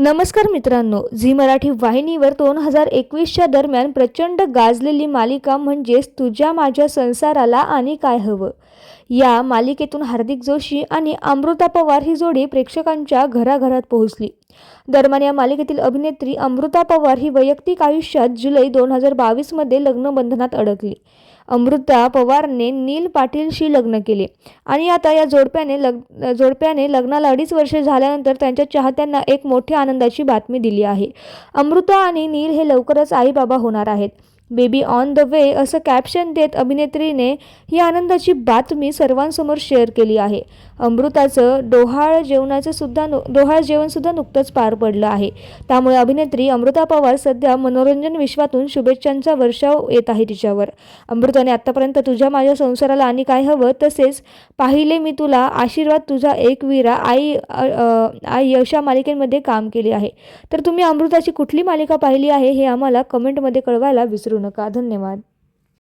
नमस्कार मित्रांनो झी मराठी वाहिनीवर दोन हजार एकवीसच्या दरम्यान प्रचंड गाजलेली मालिका म्हणजेच तुझ्या माझ्या संसाराला आणि काय हवं? या मालिकेतून हार्दिक जोशी आणि अमृता पवार ही जोडी प्रेक्षकांच्या घराघरात पोहोचली. दरम्यान या मालिकेतील अभिनेत्री अमृता पवार ही वैयक्तिक आयुष्यात जुलै दोन हजार बावीसमध्ये लग्नबंधनात अडकली. अमृता पवारने नील पाटीलशी लग्न केले आणि आता या जोडप्याने लग जोडप्याने लग्नाला अडीच वर्षे झाल्यानंतर त्यांच्या चाहत्यांना एक मोठी आनंदाची बातमी दिली आहे. अमृता आणि नील हे लवकरच आईबाबा होणार आहेत. बेबी ऑन द वे असं कॅप्शन देत अभिनेत्रीने ही आनंदाची बातमी सर्वांसमोर शेअर केली आहे. अमृताचं डोहाळ जेवणाचं सुद्धा नु डोहाळ जेवणसुद्धा नुकतंच पार पडलं आहे. त्यामुळे अभिनेत्री अमृता पवार सध्या मनोरंजन विश्वातून शुभेच्छांचा वर्षाव येत आहे तिच्यावर. अमृताने आत्तापर्यंत तुझ्या माझ्या संसाराला आणि काय हवं तसेच पाहिले मी तुला आशीर्वाद तुझा एक वीरा आई आई अशा मालिकेमध्ये काम केले आहे. तर तुम्ही अमृताची कुठली मालिका पाहिली आहे हे आम्हाला कमेंटमध्ये कळवायला विसरू नका. धन्यवाद.